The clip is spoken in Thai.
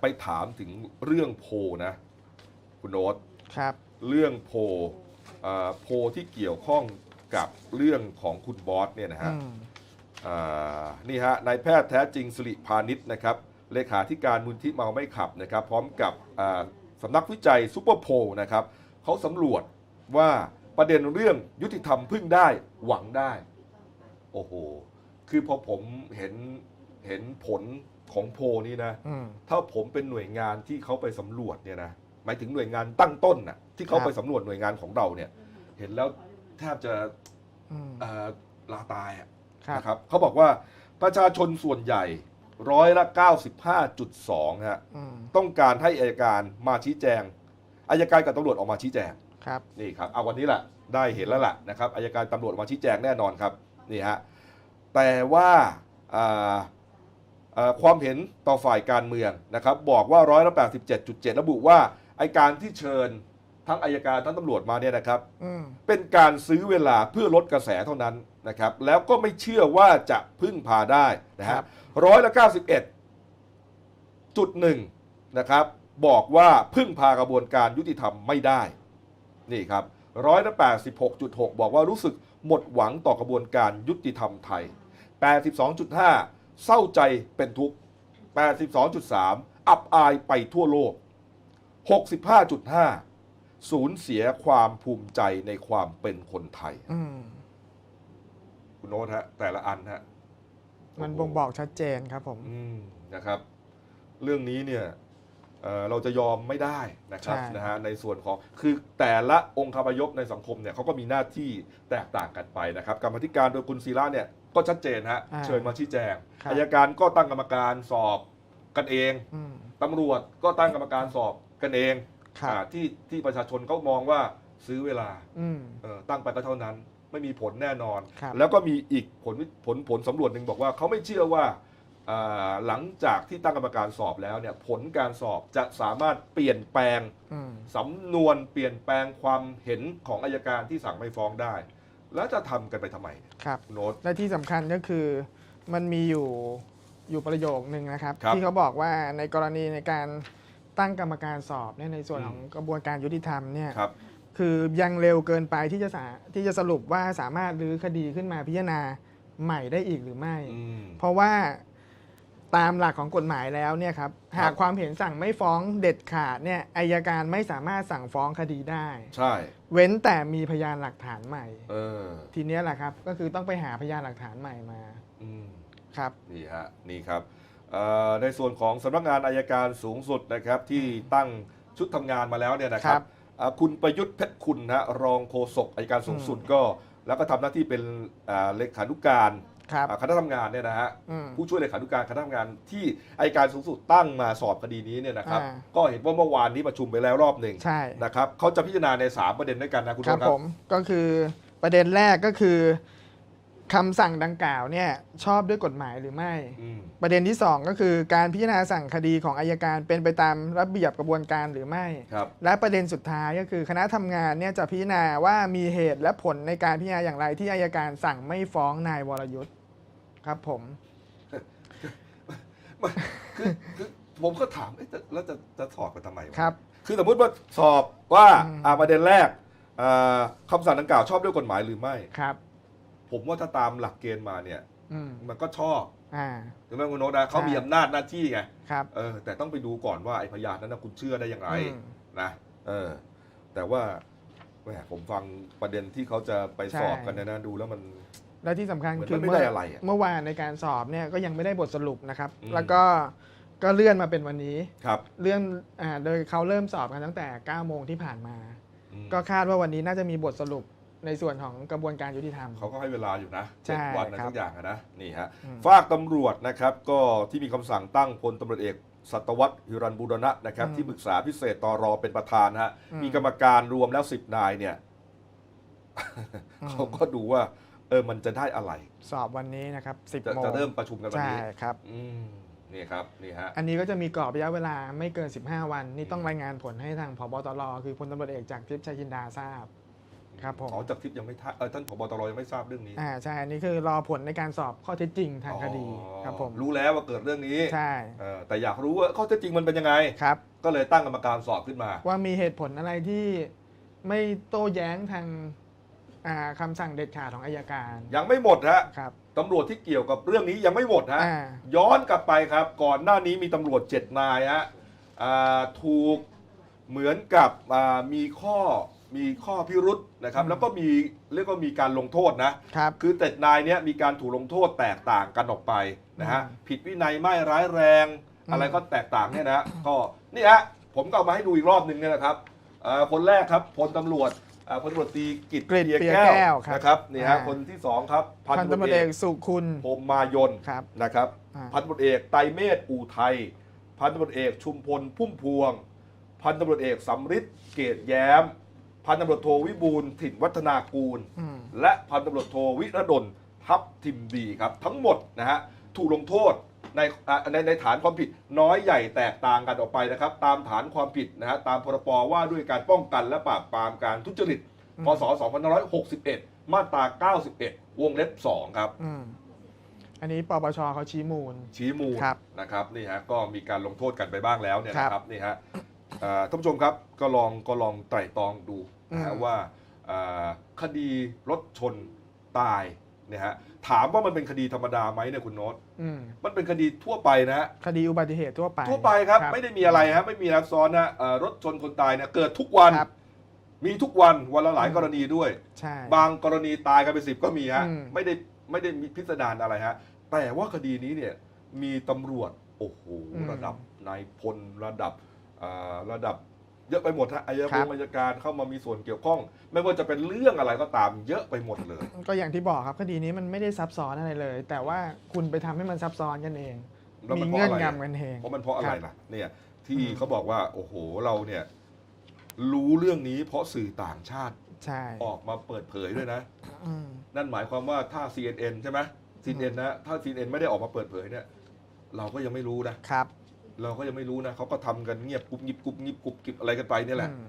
ไปถามถึงเรื่องโพลนะ คุณโน้ตครับ เรื่องโพลเอ่อโพลที่เกี่ยวข้องกับเรื่องของคุณบอสเนี่ยนะฮะ อืม อ่านี่ฮะนายแพทย์แท้จริงสิริพานิชนะครับเลขาธิการมูลที่เมาไม่ขับนะครับ พร้อมกับอ่าสำนักวิจัยซูเปอร์โพลนะครับเขาสำรวจว่าประเด็นเรื่องยุติธรรมพึ่งได้หวังได้ โอ้โห คือพอผมเห็นเห็นผล ของโพลนี้นะ อืม ถ้าผมเป็นหน่วยงานที่เขาไปสำรวจเนี่ยนะหมายถึงหน่วยงานตั้งต้นน่ะที่เขาครับ ไปสำรวจหน่วยงานของเราเนี่ย เห็นแล้วแทบจะอืมเอ่อลาตายอะครับ นะครับเขาบอกว่าประชาชนส่วนใหญ่ร้อยละ 95.2ฮะอืม ต้องการให้อายการมาชี้แจงอายการกับตำรวจออกมาชี้แจง ครับ นี่ครับเอาวันนี้แหละได้เห็นแล้วล่ะนะครับอายการตำรวจออกมาชี้แจงแน่นอนครับนี่ฮะแต่ว่าอ่าอ่า ความเห็นต่อฝ่ายการเมืองนะครับบอกว่าร้อยละ87.7ระบุว่าไอการที่เชิญทั้งอายการทั้งตำรวจมาเนี่ยนะครับอืมเป็นการซื้อเวลาเพื่อลดกระแสเท่านั้นนะครับแล้วก็ไม่เชื่อว่าจะพึ่งพาได้นะคฮะรับร้อยละ91จุดหนึ่งนะครับบอกว่าพึ่งพากระบวนการยุติธรรมไม่ได้นี่ครับร้อยละ86.6บอกว่ารู้สึกหมดหวังต่อกระบวนการยุติธรรมไทย82.5 เศร้าใจเป็นทุกข์ 82.3 อับอายไปทั่วโลก 65.5 สูญเสียความภูมิใจในความเป็นคนไทย อืมคุณโน้ตฮะ แต่ละอันฮะมันโอ้บ่งโหบอกชัดเจนครับผม อืมนะครับ เรื่องนี้เนี่ยเอ่อเราจะยอมไม่ได้นะครับใช่ นะฮะในส่วนของคือแต่ละองค์คาพยพในสังคมเนี่ยเขาก็มีหน้าที่แตกต่างกันไปนะครับกรรมาธิการโดยคุณศิระเนี่ย ก็ชัดเจนฮะอ่าเชิญมาชี้แจงครับ อายการก็ตั้งกรรมการสอบกันเองอืมตำรวจก็ตั้งกรรมการสอบกันเองครับอ่าที่ที่ประชาชนเขามองว่าซื้อเวลาอืม เออตั้งไปก็เท่านั้น ไม่มีผลแน่นอน ครับ แล้วก็มีอีกผลผลผลสำรวจหนึ่งบอกว่าเขาไม่เชื่อว่าอ่าหลังจากที่ตั้งกรรมการสอบแล้วเนี่ยผลการสอบจะสามารถเปลี่ยนแปลง อืม สำนวนเปลี่ยนแปลงความเห็นของอายการที่สั่งไม่ฟ้องได้ แล้วจะทำกันไปทำไมครับ คุณโน้ต และที่สำคัญก็คือมันมีอยู่อยู่ประโยคนึงนะครับ ครับที่เขาบอกว่าในกรณีในการตั้งกรรมการสอบเนี่ยในส่วนอืม ของกระบวนการยุติธรรมเนี่ยครับ คือยังเร็วเกินไปที่จะสาที่จะสรุปว่าสามารถรื้อคดีขึ้นมาพิจารณาใหม่ได้อีกหรือไม่ อืม เพราะว่า ตามหลักของกฎหมายแล้วเนี่ยครับครับหากความเห็นสั่งไม่ฟ้องเด็ดขาดเนี่ยอายการไม่สามารถสั่งฟ้องคดีได้ ใช่ เว้นแต่มีพยานหลักฐานใหม่ เออ ทีเนี้ยแหละครับก็คือต้องไปหาพยานหลักฐานใหม่มาอืมครับ นี่ฮะ นี่ครับเอ่อในส่วนของสำนักงานอายการสูงสุดนะครับ ที่ตั้งชุดทำงานมาแล้วเนี่ยนะครัครับบอ่าคุณประยุทธ์เพชรคุณนะรองโฆษกอายการสูงสุดก็ แล้วก็ทำหน้าที่เป็นอ่าเลขานุการ ครับอ่าคณะทำงานเนี่ยนะฮะอืมผู้ช่วยเลขานุการคณะทำงานที่อายการสูงสุดตั้งมาสอบคดีนี้เนี่ยนะครับอ่าก็เห็นว่าเมื่อวานนี้ประชุมไปแล้วรอบหนึ่งใช่นะครับเขาจะพิจารณาใน 3 ประเด็นด้วยกันนะคุณครับโน้ตครัผบมก็คือประเด็นแรกก็คือคำสั่งดังกล่าวเนี่ยชอบด้วยกฎหมายหรือไม่อืมประเด็นที่ 2 ก็คือการพิจารณาสั่งคดีของอายการเป็นไปตามระเบียบกระบวนการหรือไม่ครับและประเด็นสุดท้ายก็คือคณะทำงานเนี่ยจะพิจารณาว่ามีเหตุและผลในการพิจารณาอย่างไรที่อายการสั่งไม่ฟ้องนายวรยุทธ์ ครับผมคือคือผมก็ถามเอ๊ะแต่แล้วจะจะสอบกันทำไมวะ ครับ คือสมมติว่าสอบว่าอืม อ่าประเด็นแรกอ่าคำสั่งดังกล่าวชอบด้วยกฎหมายหรือไม่ ครับ ผมว่าถ้าตามหลักเกณฑ์มาเนี่ย อืมมันก็ชอบอ่าถูกไหมคุณโน้ตนะเขาใช่มีอำนาจหน้าที่ไงครับเออ แต่ต้องไปดูก่อนว่าไอ้พยานนั้นนะคุณเชื่อได้อย่างไร อืม นะเออ แต่ว่าแหมผมฟังประเด็นที่เขาจะไปสอบใช่ กันเนี่ยนะดูแล้วมัน และที่สำคัญเหมือนคือมันไม่ได้อะไรอะ เมื่อวานในการสอบเนี่ยก็ยังไม่ได้บทสรุปนะครับ อืม แล้วก็ก็เลื่อนมาเป็นวันนี้ ครับเลื่อนอ่าโดยเขาเริ่มสอบกันตั้งแต่ 9 โมงที่ผ่านมา อืมก็คาดว่าวันนี้น่าจะมีบทสรุปในส่วนของกระบวนการยุติธรรม เขาก็ให้เวลาอยู่นะใช่เจ็ดวันนะครับทุกอย่างอะนะนี่ฮะอืม ฝากตำรวจนะครับก็ที่มีคำสั่งตั้งพลตำรวจเอกสัตวัตฮิรันบูรณะนะครับอืมที่ปรึกษาพิเศษตรอเป็นประธานฮะอืมมีกรรมการรวมแล้ว10นายเนี่ยอืมเขาก็ดูว่า เออมันจะได้อะไร สอบวันนี้นะครับจะ10โมงจะเริ่มประชุมกันวันใช่นี้ครับ อืมนี่ครับนี่ฮะ อันนี้ก็จะมีกรอบระยะเวลาไม่เกิน 15 วัน นี่ต้องรายงานผลให้ทางพบตรคือพลตำรวจเอกจากทิพย์ชัยจินดาทราบ ครับผม อ๋อจากทิพย์ยังไม่ทราบเออท่านผบตรยังไม่ทราบเรื่องนี้อ่าใช่ อันนี้คือรอผลในการสอบข้อเท็จจริงทางคดีอ๋อครับผม รู้แล้วว่าเกิดเรื่องนี้ใช่เออแต่อยากรู้ว่าข้อเท็จจริงมันเป็นยังไง ครับ ก็เลยตั้งกรรมการสอบขึ้นมา ว่ามีเหตุผลอะไรที่ไม่โต้แย้งทาง อ่าคำสั่งเด็ดขาดของอายการยังไม่หมดฮะครับตำรวจที่เกี่ยวกับเรื่องนี้ยังไม่หมดฮะอ่าย้อนกลับไปครับ ก่อนหน้านี้มีตำรวจเจ็ดนายฮะอ่าถูกเหมือนกับอ่ามีข้อมีข้อพิรุษนะครับอืมแล้วก็มีเรียกว่ามีการลงโทษนะ ครับ คือเจ็ดนายเนี้ยมีการถูกลงโทษแตกต่างกันออกไปนะฮะอืมผิดวินัยไม่ร้ายแรง อืม อะไรก็แตกต่างเนี่ยนะฮะก็นี่ฮะผมก็เอามาให้ดูอีกรอบหนึ่งเนี่ยนะครับเอ่อคนแรกครับพลตำรวจ อ่าพลตำรวจตรีกิตกฤษเปียเปียแก้แก้ววครับนะครับนี่ฮะอ่า คนที่สองครับพันตำรวจเอกสุคุณ พรหมมายนครับนะครับ อ่า พันตำรวจเอกไตรเมธอู่ไทย พันตำรวจเอกชุมพลพุ่มพวง พันตำรวจเอกสำริดเกตแย้ม พันตำรวจโทวิบูลย์ถิ่นวัฒนากูล อืม และพันตำรวจโทวิรดลทัพทิมดีครับ ทั้งหมดนะฮะถูกลงโทษ ในอ่าในในฐานความผิดน้อยใหญ่แตกต่างกันออกไปนะครับ ตามฐานความผิดนะฮะตามพรบว่าด้วยการป้องกันและปราบปรามการทุจริตอืมพศ2561 มาตรา 91 วงเล็บ 2 ครับอืมอันนี้ปปชเขาชี้มูล ชี้มูลครับนะครับนี่ฮะก็มีการลงโทษกันไปบ้างแล้วเนี่ยครับนะครับนี่ฮะเอ่อท่านผู้ชมครับก็ลองก็ลองไตร่ตรองดูนะฮะอืมว่าเอ่อคดีรถชนตาย เนี่ยฮะถามว่ามันเป็นคดีธรรมดาไหมเนี่ยคุณโน้ตอืมมันเป็นคดีทั่วไปนะฮะคดีอุบัติเหตุทั่วไปทั่วไปครับ ไม่ได้มีอะไรฮะไม่มีรักซ้อนนะเอ่อรถชนคนตายเนี่ยเกิดทุกวัน ครับ มีทุกวันวันละหลายอืมกรณีด้วย ใช่ บางกรณีตายกันไปสิบก็มีฮะ อืม ไม่ได้ไม่ได้มีพิสดารอะไรฮะ แต่ว่าคดีนี้เนี่ยมีตำรวจ โอ้โห ระดับนายพลระดับอ่าระดับ เยอะไปหมดฮะอายการอายการเข้ามามีส่วนเกี่ยวข้อง ไม่ว่าจะเป็นเรื่องอะไรก็ตาม เยอะไปหมดเลย ก็อย่างที่บอกครับคดีนี้มันไม่ได้ซับซ้อนอะไรเลย แต่ว่าคุณไปทำให้มันซับซ้อนกันเองแล้วมีมันเพราะเงื่ออะนไรงำกันเองเพราะมันเพราะอะไรครับล่ะเนี่ยที่อืมเขาบอกว่าโอ้โหเราเนี่ยรู้เรื่องนี้เพราะสื่อต่างชาติใช่ออกมาเปิดเผยด้วยนะอืมนั่นหมายความว่าถ้า CNN ใช่ไหม CNN นะถ้า CNN ไม่ได้ออกมาเปิดเผยเนี่ย เราก็ยังไม่รู้นะครับ เราก็ยังไม่รู้นะเขาก็ทำกันเงียบกุบงิบกุบงิบกุบกิบอะไรกันไปเนี่ยแหละ อืม